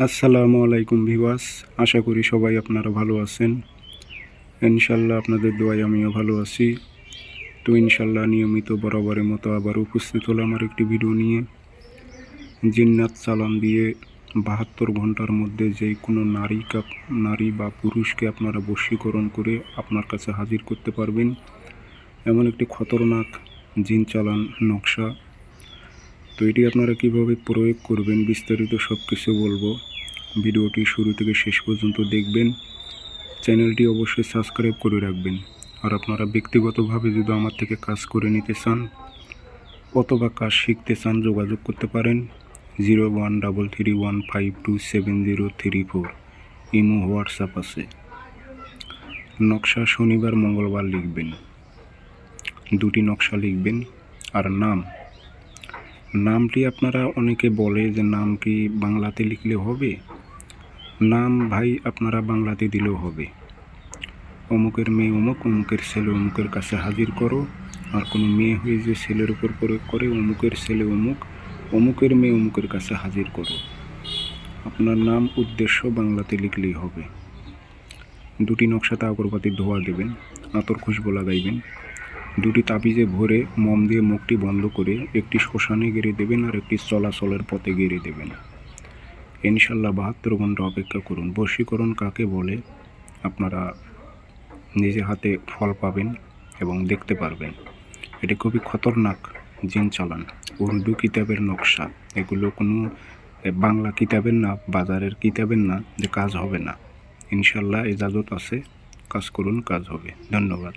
আসসালামু আলাইকুম ভিওয়াস আশা করি সবাই আপনারা ভালো আছেন। ইনশাল্লাহ আপনাদের দোয়ায় আমিও ভালো আছি। তো ইনশাল্লাহ নিয়মিত বরাবরের মতো আবার উপস্থিত হলাম আমার একটি ভিডিও নিয়ে। জিন্নাত চালান দিয়ে বাহাত্তর ঘণ্টার মধ্যে যে কোনো নারী নারী বা পুরুষকে আপনারা বশীকরণ করে আপনার কাছে হাজির করতে পারবেন। এমন একটি খতরনাক জিন চালান নকশা। তো এটি আপনারা কীভাবে প্রয়োগ করবেন বিস্তারিত সব কিছু বলব। ভিডিওটি শুরু থেকে শেষ পর্যন্ত দেখবেন। চ্যানেলটি অবশ্যই সাবস্ক্রাইব করে রাখবেন। আর আপনারা ব্যক্তিগতভাবে যদি আমার থেকে কাজ করে নিতে চান অথবা কাজ শিখতে চান, যোগাযোগ করতে পারেন zero one double three one five two seven zero three four. Imo, WhatsApp আছে। নকশা শনিবার মঙ্গলবার লিখবেন। দুটি নকশা লিখবেন। আর নাম নামটি আপনারা অনেকে বলে যে নাম কি বাংলাতে লিখলে হবে? নাম ভাই আপনারা বাংলাতে দিলেও হবে। অমুকের মেয়ে অমুক, অমুকের ছেলে অমুকের কাছে হাজির করো। আর কোনো মেয়ে হয়ে যে ছেলের উপর প্রয়োগ করে, অমুকের ছেলে অমুক, অমুকের মেয়ে অমুকের কাছে হাজির করো। আপনার নাম, উদ্দেশ্য বাংলাতে লিখলেই হবে। দুটি নকশাতে আগরবাতি ধোয়া দেবেন, আতর খুশবো লাগাইবেন। দুটি তাবিজে ভরে মম দিয়ে মুখটি বন্ধ করে একটি শ্মশানে গেড়ে দেবেন আর একটি চলাচলের পথে গেড়ে দেবেন। ইনশাল্লাহ বাহাত্তর ঘণ্টা অপেক্ষা করুন। বশীকরণ কাকে বলে? আপনারা নিজে হাতে ফল পাবেন এবং দেখতে পারবেন। এটি খুবই খতরনাক জিন চালান। উর্দু কিতাবের নকশা। এগুলো কোনো বাংলা কিতাবের না, বাজারের কিতাবের না, যে কাজ হবে না। ইনশাল্লাহ ইজাজত আছে। কাজ করুন, কাজ হবে। ধন্যবাদ।